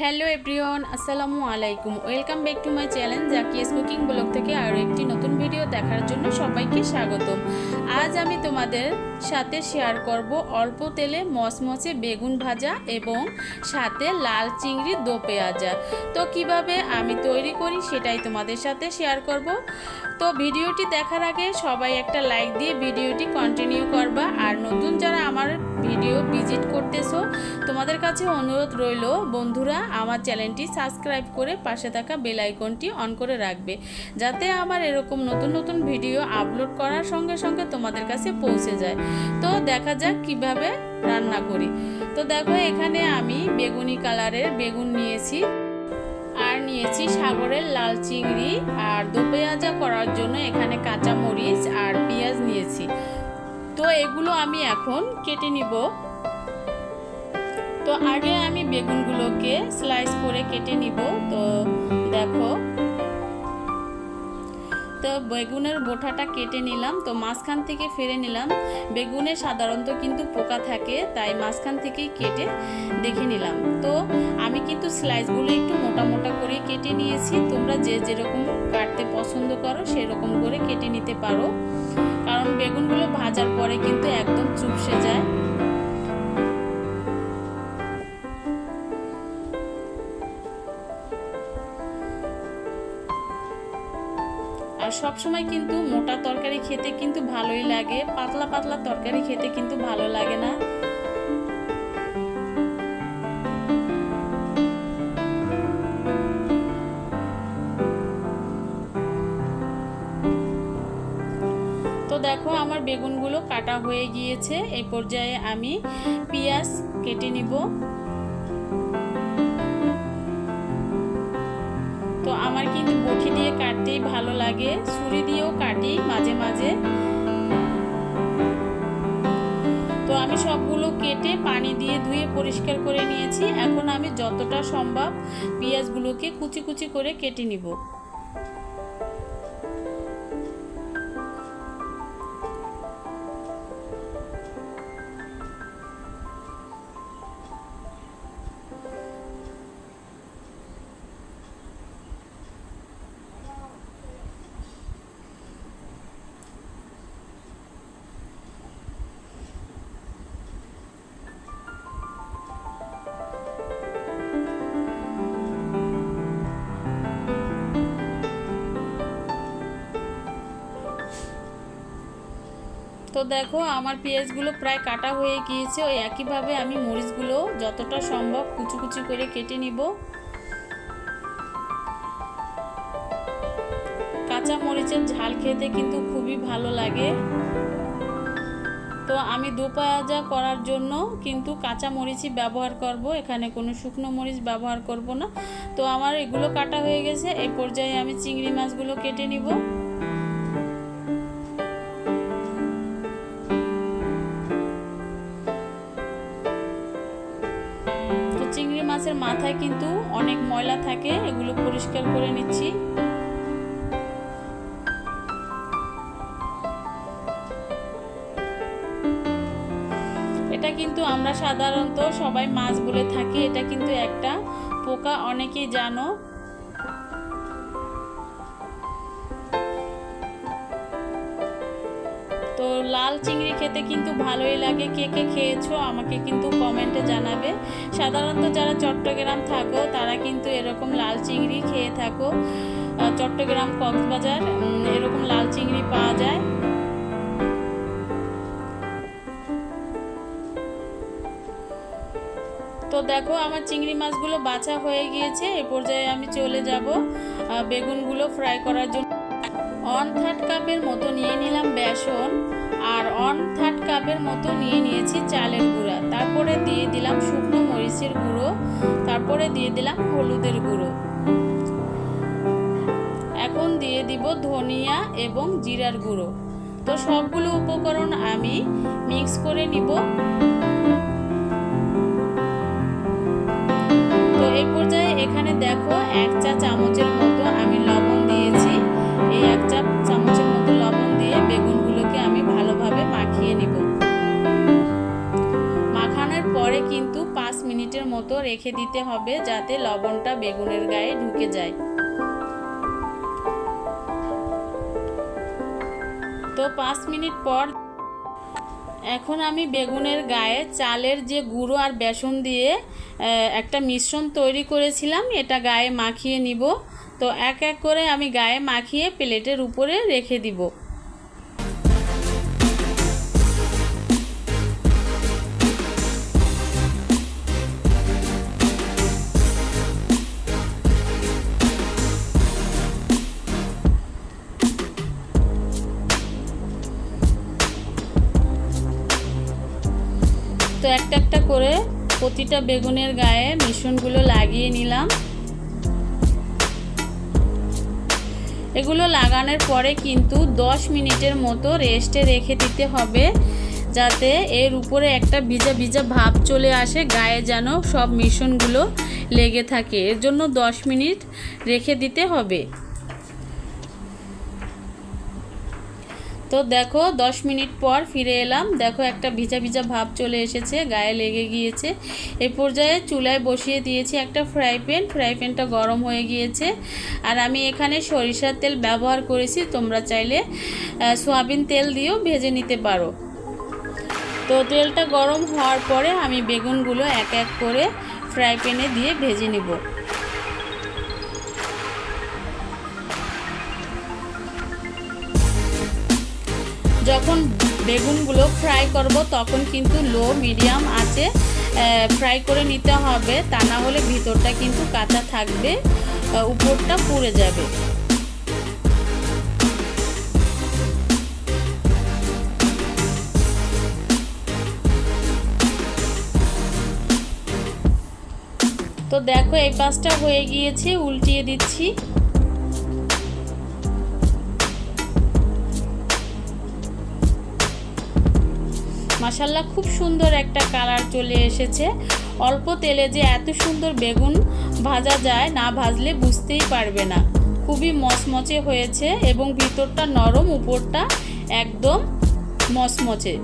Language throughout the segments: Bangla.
হ্যালো এভরিওয়ান, আসসালামু আলাইকুম। Welcome back to my channel Zakia's cooking blog থেকে আরও একটি নতুন ভিডিও দেখার জন্য সবাইকে স্বাগত আজ আমি তোমাদের সাথে শেয়ার করব অল্প তেলে মচমচে বেগুন ভাজা এবং সাথে লাল চিংড়ি দো পেঁয়াজা। তো কীভাবে আমি তৈরি করি সেটাই তোমাদের সাথে শেয়ার করব। তো ভিডিওটি দেখার আগে সবাই একটা লাইক দিয়ে ভিডিওটি কন্টিনিউ করবা। আর নতুন যারা আমার ভিডিও ভিজিট করতেছো, তোমাদের কাছে অনুরোধ রইল, বন্ধুরা আমার চ্যানেলটি সাবস্ক্রাইব করে পাশে থাকা বেল আইকনটি অন করে রাখবে। যাতে আমার এরকম নতুন নতুন ভিডিও আপলোড করার সঙ্গে সঙ্গে তোমাদের কাছে পৌঁছে যায়। তো দেখা যাক কীভাবে রান্না করি। তো দেখো এখানে আমি বেগুনি কালারের বেগুন নিয়েছি। আর নিয়েছি সাগরের লাল চিংড়ি আর দো পেঁয়াজা করার জন্য এখানে কাঁচা মরিচ আর পেঁয়াজ নিয়েছি। তো এগুলো আমি এখন কেটে নিব। তো আগে আমি বেগুনগুলোকে স্লাইস করে কেটে নিব। তো দেখো তো বেগুনের বোঠাটা কেটে নিলাম, তো মাঝখান থেকে ফেরে নিলাম। বেগুনে সাধারণত কিন্তু পোকা থাকে, তাই মাঝখান থেকেই কেটে দেখে নিলাম। তো আমি কিন্তু স্লাইসগুলো একটু মোটা মোটা করে কেটে নিয়েছি, তোমরা যে যেরকম কাটতে পছন্দ করো সেরকম করে কেটে নিতে পারো। কারণ বেগুনগুলো ভাজার পরে কিন্তু একদম চুপসে যায়। সব সময় কিন্তু মোটা তরকারি খেতে কিন্তু ভালোই লাগে, পাতলা পাতলা তরকারি খেতে কিন্তু ভালো লাগে না। তো দেখো আমার বেগুনগুলো কাটা হয়ে গিয়েছে, এই পর্যায়ে আমি পেঁয়াজ কেটে নিব। কাটতেই ভালো লাগে। ছুরি দিয়েও কাটি মাঝে মাঝে। তো আমি সবগুলো কেটে পানি দিয়ে ধুয়ে পরিষ্কার করে নিয়েছি। এখন আমি যতটা সম্ভব পেঁয়াজগুলোকে কুচি কুচি করে কেটে নিব। তো দেখো, আমার পেঁয়াজগুলো প্রায় কাটা হয়ে গিয়েছে। ওই একইভাবে আমি মরিচগুলো যতটা সম্ভব কুচি কুচি করে কেটে নিব। কাঁচা মরিচের ঝাল খেতে কিন্তু খুবই ভালো লাগে। তো আমি দু পেঁয়াজা করার জন্য কিন্তু কাঁচা মরিচই ব্যবহার করব। এখানে কোনো শুকনো মরিচ ব্যবহার করব না। তো আমার এগুলো কাটা হয়ে গেছে। এই পর্যায়ে আমি চিংড়ি মাছগুলো কেটে নিব। মাছের মাথায় কিন্তু অনেক ময়লা থাকে, এগুলো পরিষ্কার করে নিচ্ছি। এটা কিন্তু আমরা সাধারণত সবাই মাছ বলে থাকি, এটা কিন্তু একটা পোকা, অনেকেই জানো। লাল চিংড়ি খেতে কিন্তু ভালোই লাগে। কে কে খেয়েছো আমাকে কিন্তু কমেন্টে জানাবে। সাধারণত যারা চট্টগ্রাম থাকো, তারা কিন্তু এরকম লাল চিংড়ি খেয়ে থাকো। চট্টগ্রাম কক্সবাজার এরকম লাল চিংড়ি পাওয়া যায়। তো দেখো, আমার চিংড়ি মাছগুলো বাছা হয়ে গিয়েছে। এ পর্যায়ে আমি চলে যাব বেগুনগুলো ফ্রাই করার জন্য। অন থার্ড কাপের মতো নিয়ে নিলাম বেসন আর অন থার্ড কাপের মতো নিয়ে নিয়েছি চালের গুঁড়া। তারপরে দিয়ে দিলাম শুকনো মরিচের গুঁড়ো, তারপরে দিয়ে দিলাম হলুদের গুঁড়ো। এখন দিয়ে দিব ধনিয়া এবং জিরার গুঁড়ো। তো সবগুলো উপকরণ আমি মিক্স করে নিব। তো এই পর্যায়ে এখানে দেখো এক চা চামচের মতো রেখে দিতে হবে যাতে লবণটা বেগুনের গায়ে ঢুকে যায়। তো পাঁচ মিনিট পর এখন আমি বেগুনের গায়ে চালের যে গুঁড়ো আর বেসন দিয়ে একটা মিশ্রণ তৈরি করেছিলাম, এটা গায়ে মাখিয়ে নিব। তো এক এক করে আমি গায়ে মাখিয়ে প্লেটের উপরে রেখে দিব। তো একটা একটা করে প্রতিটা বেগুনের গায়ে মিশ্রণগুলো লাগিয়ে নিলাম। এগুলো লাগানোর পরে কিন্তু 10 মিনিটের মতো রেস্টে রেখে দিতে হবে, যাতে এর উপরে একটা ভিজা ভিজা ভাব চলে আসে, গায়ে যেন সব মিশ্রণগুলো লেগে থাকে। এর জন্য 10 মিনিট রেখে দিতে হবে। তো দেখো 10 মিনিট পর ফিরে এলাম। দেখো, একটা ভিজা ভিজা ভাব চলে এসেছে, গায়ে লেগে গিয়েছে। এ পর্যায়ে চুলায় বসিয়ে দিয়েছি একটা ফ্রাই প্যান। ফ্রাই প্যানটা গরম হয়ে গিয়েছে। আর আমি এখানে সরিষার তেল ব্যবহার করেছি। তোমরা চাইলে সয়াবিন তেল দিয়েও ভেজে নিতে পারো। তো তেলটা গরম হওয়ার পরে আমি বেগুনগুলো এক এক করে ফ্রাই প্যানে দিয়ে ভেজে নিব। যখন বেগুনগুলো ফ্রাই করব, তখন কিন্তু লো, মিডিয়াম আছে ফ্রাই করে নিতে হবে। তা না হলে ভিতরটা কিন্তু কাঁচা থাকবে উপরটা পুড়ে যাবে। তো দেখো, এই পাশটা হয়ে গিয়েছে, উল্টিয়ে দিচ্ছি। মাসাল্লাহ খুব সুন্দর একটা কালার চলে এসেছে। অল্প তেলে যে এত সুন্দর বেগুন ভাজা যায়, না ভাজলে বুঝতেই পারবে না। খুবই মচমচে হয়েছে এবং ভিতরটা নরম, উপরটা একদম মচমচে।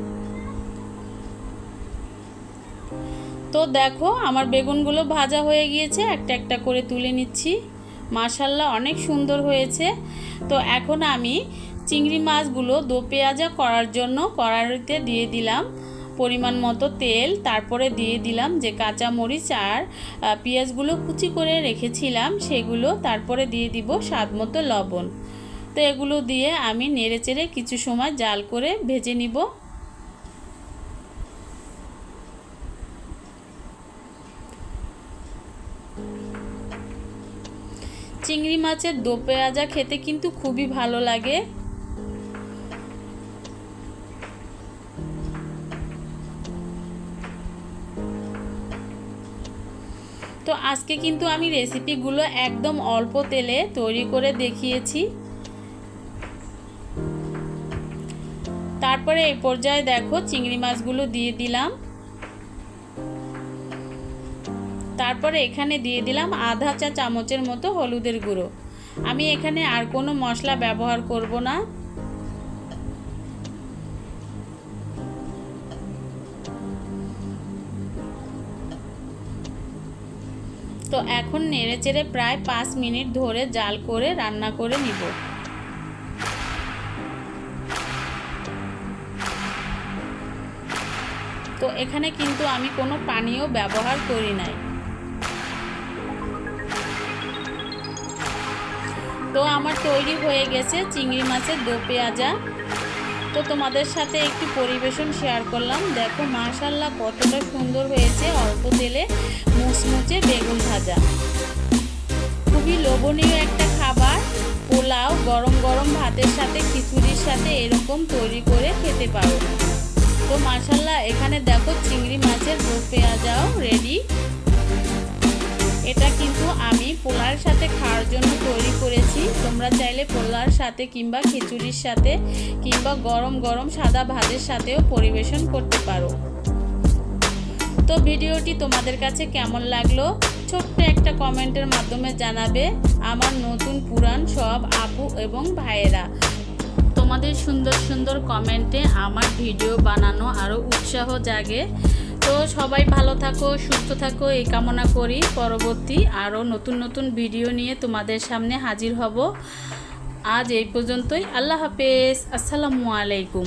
তো দেখো, আমার বেগুনগুলো ভাজা হয়ে গিয়েছে, একটা একটা করে তুলে নিচ্ছি। মাশাল্লাহ অনেক সুন্দর হয়েছে। তো এখন আমি চিংড়ি মাছগুলো দো পেঁয়াজা করার জন্য কড়াইতে দিয়ে দিলাম পরিমাণ মতো তেল, তারপরে দিয়ে দিলাম যে কাঁচা মরিচ আর পেঁয়াজগুলো কুচি করে রেখেছিলাম, সেগুলো তারপরে দিয়ে দিব স্বাদ মতো লবণ। তো এগুলো দিয়ে আমি নেড়েচেড়ে কিছু সময় জাল করে ভেজে নিব। চিংড়ি মাছের দো পেঁয়াজা খেতে কিন্তু খুবই ভালো লাগে। তো আজকে কিন্তু আমি রেসিপিগুলো একদম অল্প তেলে তৈরি করে দেখিয়েছি। তারপরে এই পর্যায়ে দেখো চিংড়ি মাছগুলো দিয়ে দিলাম। তারপরে এখানে দিয়ে দিলাম আধা চা চামচের মতো হলুদের গুঁড়ো। আমি এখানে আর কোনো মশলা ব্যবহার করব না। তো এখন নেড়েচেড়ে প্রায় পাঁচ মিনিট ধরে জাল করে রান্না করে নিব। তো এখানে কিন্তু আমি কোনো পানীয় ব্যবহার করি নাই। তো আমার তৈরি হয়ে গেছে চিংড়ি মাছের দো পেঁয়াজা। তো তোমাদের সাথে একটু পরিবেশন শেয়ার করলাম। দেখো মাশাল্লাহ কতটা সুন্দর হয়েছে অল্প তেলে মুচমুচে বেগুন ভাজা। খুবই লোভনীয় একটা খাবার। পোলাও গরম গরম ভাতের সাথে, খিচুড়ির সাথে এরকম তৈরি করে খেতে পারো। তো মাশাল্লাহ এখানে দেখো চিংড়ি মাছের পেঁয়াজাও রেডি এটা কিন্তু আমি পোলার সাথে খাওয়ার জন্য তৈরি তোমরা চাইলে পোলার সাথে কিংবা খিচুড়ির সাথে কিংবা গরম গরম সাদা ভাতের সাথেও পরিবেশন করতে পারো। তো ভিডিওটি তোমাদের কাছে কেমন লাগল? ছোট্ট একটা কমেন্টের মাধ্যমে জানাবে আমার নতুন পুরান সব আপু এবং ভাইয়েরা। তোমাদের সুন্দর সুন্দর কমেন্টে আমার ভিডিও বানানো আরও উৎসাহ জাগে। তো সবাই ভালো থাকো, সুস্থ থাকো, এই কামনা করি। পরবর্তী আরও নতুন নতুন ভিডিও নিয়ে তোমাদের সামনে হাজির হব। আজ এই পর্যন্তই। আল্লাহ হাফেজ। আসসালামু আলাইকুম।